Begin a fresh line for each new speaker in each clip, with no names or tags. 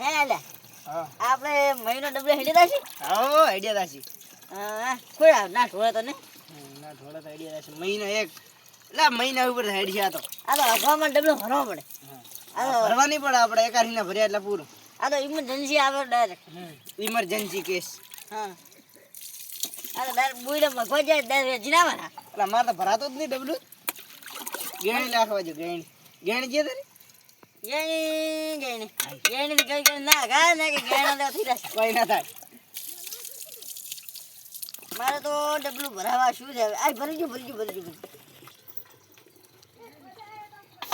હે લે આપણે મહિનો ડબલે હેડી
હો દાસી
હા કોઈ ના ઢોળે તો ને
ના થોડા તો આઈડિયા દાસી મહિનો એક. એટલે મહિના ઉપર હેડ તો.
આ તો હવામાં ડબલો ભરવો પડે આ
ભરવા નહીં પડે આપણે એકારીના ભર્યા એટલે પૂરું.
આ તો ઇમરજન્સી આવે ડાયરેક્ટ
ઇમરજન્સી કેસ
હા. આ તો ડાયરેક્ટ બુઈડે મગવા જાય ડાયરેક્ટ જીનાવાના
એટલે મારે તો ભરાતો જ નહીં ડબલું ગેણી નાખવા જો ગેણી. ગેણી જે તારી?
મારે તો ડબલું ભરાવા શું છે આ ભરી ગયું ભરી ગયું ભરી ગયું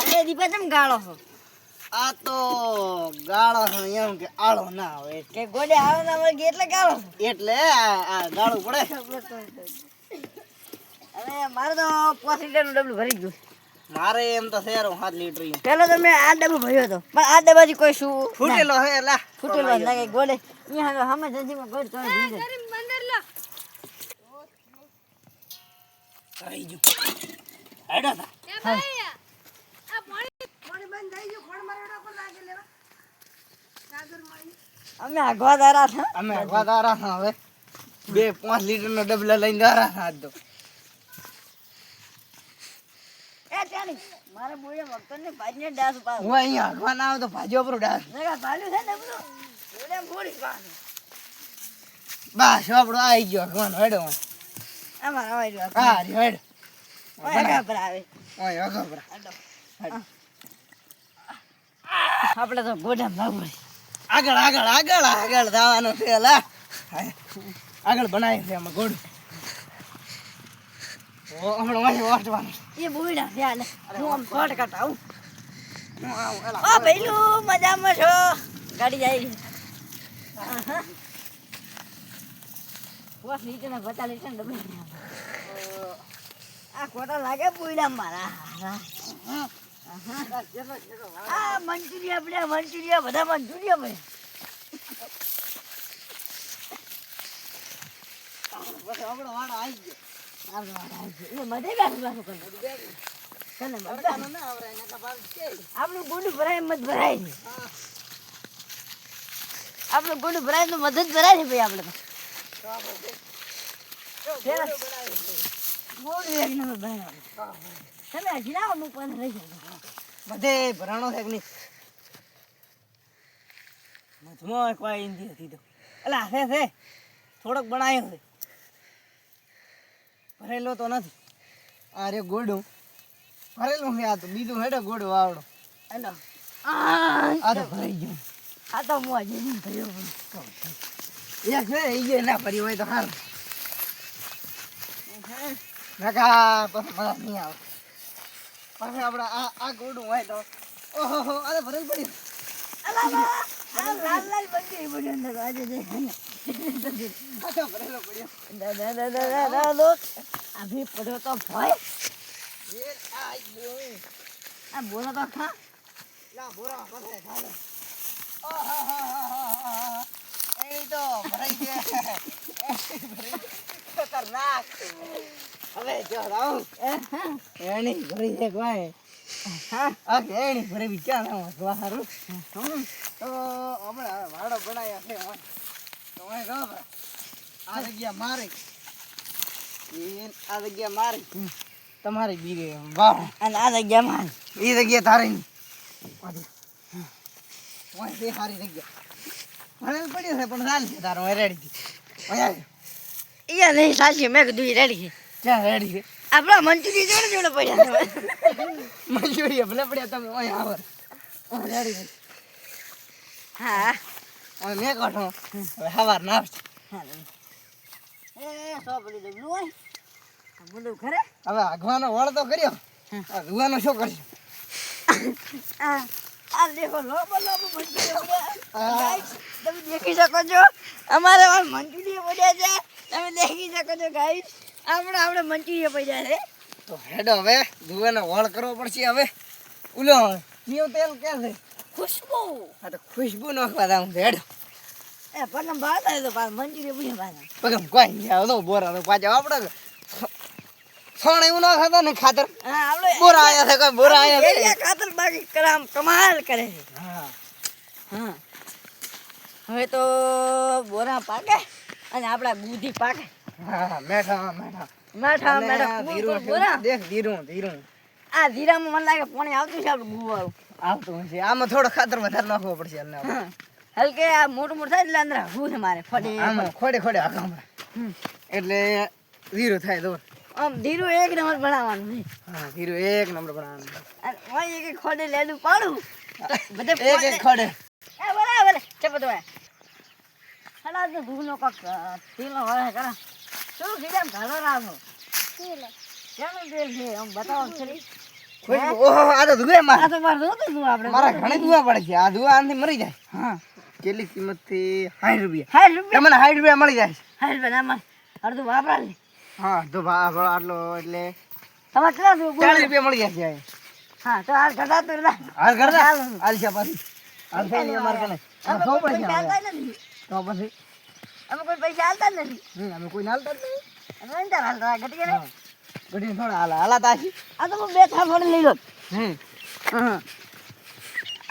અરે દીપા તમે ગાળો છો
આ તો ગાળો છે એમ કે આળો ના આવે
કે ગોડે આવે ના વળગે એટલે ગાળો
એટલે આ ગાળું પડે
હવે મારે તો પાંચ લીટરનું ડબલું ભરી ગયું
મારે એમ તો શેર સાત લીટર.
પેલો તો મેં આ ડબ્બો ભર્યો હતો. પણ આ ડબ્બાથી કોઈ શું
ફૂટેલો હે લા.
ફૂટેલો જ લાગે ગોળે. ઈ હવે હમે જંજીમાં ગોળ તો ભૂલી જાય.
થઈ ગયું હેડો થા
અમે આગવા દારા થા
અમે વધારા હા હવે. બે પાંચ લીટર નો ડબલા લઈને દારા હા આજ
ને ડાસ પાવ
હું અહીંયા ના આવે તો ભાજો પર
છે ને બધું? બોલે પાવ
બસ આપણો આવી ગયો હગવાનો હેડો
અમાર આવાય રહ્યો
હા હેડ.
ઓય આગા આવે.
ઓય હગો પર.
આપણે તો ગોડા લાવવું
આગળ આગળ આગળ આગળ જવાનું છે લા. આગળ બનાવી છે આમાં ગોળ ઓ હમણાં વાંચી વાંચવાનું
એ બોઈડા ચાલે હું આમ શોર્ટકટ આવું.
આવું,
ઓ ભઈલું મજામાં છો? ગાડી જાય રહી. નીચે ના પચાસ લીટર ડબ્બે આ ખોટા લાગે બોઈડા મારા. આ મંચુરિયા બધા મંચુરિયા બધા મંચુરિયા ભાઈ
બસ આપણો વાળો આવી ગયો.
આપણું ગુંડ ભરાય મત ભરાય આપણું ગુંડ ભરાય મદદ ભરાય અમુક પાસે રહી
બધે ભરાણો છે નહીં? મધમાં વાર ઈંધી હતી તો. છે થોડોક બનાવ્યો છે. ભરેલો તો નથી. અરે ગોડું. ભરેલું છે આ તો. બીજું હેડે ગોડું આવડો.
હેલો. આ
તો ભરાઈ ગયું.
આ તો હું આજે નહીં ભર્યો.
એક છે એ જે ના ભરી હોય તો હાલ નકા પછી મજા નહીં આવે. પછી આપણે આ આ ગોડું હોય તો. ઓહો આ તો ભરેલ
અલા. પડી
ભરેલો પડ્યો
તો ભય.
આ
બોલો તો ખા.
ના બોરા આહાહાહાહા. એની તો ભરાઈ છે ખતરનાક. હવે જો રાઉ એની ભરી છે હા આ એણી ભરી બી ના ગવાહારું હમ. તો હમણાં વાડો બનાવ્યા છે તો ઓય કહો આ જગ્યા મારી. ઈ આ જગ્યા મારી. તમારી બીરે વાહ.
અને આ જગ્યા માં
એ જગ્યા તારે ઓય બે સારી જગ્યા. મને પડ્યું છે પણ ચાલશે તારો રેડી થી
ઈ નહીં સાચી મેં કીધું રેડી છે.
ક્યાં રેડી છે?
આપણા મંચુરી જોડે જોડે પડ્યા છે
મંજૂરી ભલે પડ્યા તમે ઓય આવો. રેડી
હા.
ઓય મેં કાઢો. હવે સવાર ના આવશે.
એ સો પડી દે બ્લુ બોલું ખરે?
હવે આગવાનો વળ તો કર્યો. આ ધુવાનો શું કરશે?
આ આ દેખો લોબો લોબો મંચુરી. પડ્યા તમે દેખી શકો છો? અમારે મંચુરી પડ્યા છે. તમે દેખી શકો છો ગાઈસ આપણે આપણે મંચુરી પડ્યા છે.
તો હેડો હવે ધુવાનો વળ કરવો પડશે હવે. ઉલો નિયો તેલ કે છે?
ખુશ્બુ.
હા તો ખુશ્બુ નાખવા છે હેડો.
એ પગમ બાદ આવે તો પાછ મંચુરી પડ્યા પાછા.
પગમ કોઈ નહીં આવો તો બોરા તો પાછા આપણે છોણ એવું ના ખાતા ને ખાતર? બોરા આયા છે કોઈ બોરા આયા છે?
ખાતર બાકી કરામ કમાલ કરે છે.
હા.
હા. હવે તો બોરા પાકે અને આપણા ગુધી પાકે.
હા મેઠા મેઠા.
માઠા મેઠા
ધીરું દેખ ધીરું ધીરું.
આ જીરામાં મને લાગે પાણી આવતું છે આપણું ગુવાળું.
આવતું હશે. આમાં થોડો ખાતર વધારે નાખવો પડશે.
હલકે આ મોટું મોટું થાય એટલે અંદર હું છે મારે
આમાં ખોડે ખોડે એટલે ધીરું થાય તો.
આમ ધીરું એક નંબર ભણાવવાનું
હા ધીરું એક નંબર બનાવવાનું
અને ઓય એક ખોડે લેલું પાડું. બધે
એક એક ખોડે.
એ બરાબર ચપત હોય હલા તો ભૂનો કક તીલો હોય કરા. શું કીધું તેલ છે? આમ બતાવો ખરી.
મારા. ઘણી ધુવા પડે છે. આ ધુવા આનાથી મરી જાય.
હા.
કેટલી કિંમતથી સાઠ રૂપિયા.
હાલ રૂપિયા?
તમને સાઠ રૂપિયા મળી જાય છે.
રૂપિયા અડધું વાપરા લે.
હા તો ભા ભા આટલો એટલે
તમારે કેટલા
ચાલીસ રૂપિયા મળી જાય છે
હા તો હાલ ઘટા તો
હાલ કરતા
હાલ.
હાલ છે પાછી. હાલ અમારે કને છે તો પછી.
અમે કોઈ પૈસા આલતા જ નથી.
અમે કોઈ હાલતા જ નહીં.
અમે નહીં હાલતા ઘટી ગયા
ઘટી થોડા હાલા હાલા તાશી
આ તો હું બે થા ફોડી લઈ લો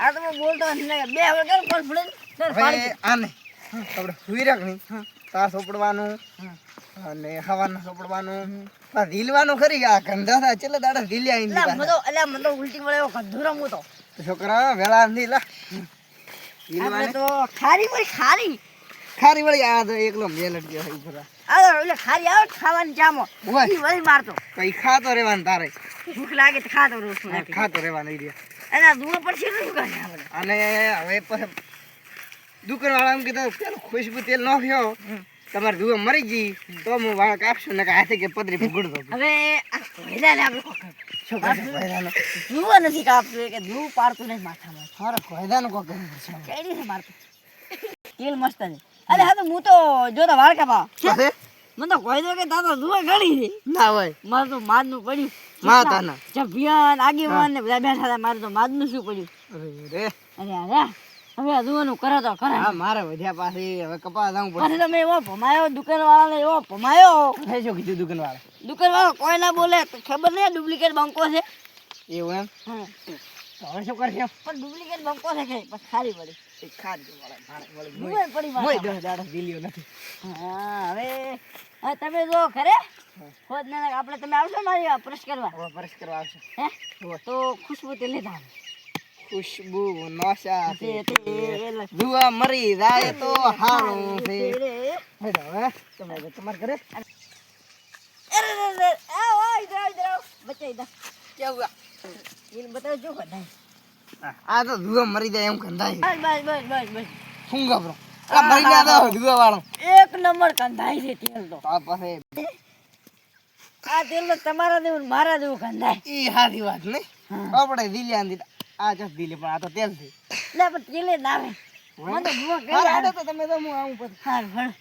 આ તો હું બોલતો નહીં બે હવે કર કોન્ફિડન્સ દર
આને આપણે સુઈ રાખણી નહીં તાર સોપડવાનું અને હવાના સોપડવાનું. આ ઢીલવાનું ખરી આ ગંધા થાય ચેલા દાડા રીલ્યા ઈ
એટલે મને અલ્યા તો ઉલટી એવો ગંધુરો હું તો.
તો છોકરા વેળા નથી લા.
તો ખારી પડી ખારી.
ખારી વળી આ તો એકલો મેલટ ગયો છે ઉપર
આ તો એટલે ખારી આવ ખાવાની ચામો ઈ વળી મારતો.
કઈ ખાતો રહેવાનું તારે.
ભૂખ લાગે તો ખાતો રહું છું.
ખાતો રહેવાનું ઈ રહ્યા.
અને આ પર પડશે શું કરે
અને હવે પર દુકાન વાળા એમ કીધું પેલું ખુશ્બુ તેલ નાખ્યો તમારે દુવા મરી ગઈ. તો હું વાળ કાપશું ને હાથે કે પતરી પકડતો
હવે આ કોયલાને આપણે
કરશે
નથી કાપતું કે ધ્રુવ પાડતું નહીં માથામાં.
ફરક કોયદાનો કોક
કેડી મારતું. તેલ મસ્ત છે. અરે હા તો હું તો જો તો વાળ કાપા મને તો કોઈ દો કે તાતો દુવા ઘડી છે
ના હોય.
મારે તો માદનું પડ્યું.
માતાના.
જભિયાન આગેવાન ને બધા બેઠા હતા મારે તો માદનું શું પડ્યું?
અરે
અરે હવે આ કરે તો કરે.
હા મારે વધ્યા પાસે હવે કપા જવું પડે
પછી તમે એવો ભમાયો દુકાન વાળાને એવો ભમાયો.
હે શું કીધું વાળા
દુકાન વાળા કોઈ ના બોલે તો ખબર નહીં ડુપ્લિકેટ બંકો છે.
એવું એમ?
હા.
હવે શું કરશે?
પણ ડુપ્લિકેટ બંકો છે કે પછી ખારી પડી.
એ ખારી વાળા
પડી
મોય
માથામાં.
દાડા દિલ્હીઓ નથી.
હા હવે હવે તમે જો ખરે ખોદ ને આપણે તમે આવશો મારી પ્રશ કરવા?
હવે કરવા આવશે.
હે? તો ખુશ્બુ તે લીધા
ખુશ્બુ નશા
તે તે
મરી જાય તો હારું છે. હવે તમે તમારે ઘરે?
અરે રે રે આવ આવ ઇધર આવ ઇધર આવ. બચ્ચા ઇધર
કેવું
જો કદાય
આ તો દુઆ મરી જાય એમ કંધાય.
બસ બસ બસ બસ
ફૂંગા બ્રો આ મરી ગયા તો દુઆ વાળો.
એક નંબર કંધાય છે તેલ તો.
આ પાસે
આ તેલ તો તમારા જેવું મારા જેવું કંધાય.
ઈ હારી વાત નહીં આપણે દિલ્યાન દીધા આ જસ દિલે પણ આ તો તેલ છે.
એટલે પણ તેલે ના આવે. મને ભૂખ
હારે તો તમે તો હું આવું પછી.
હાર ભણ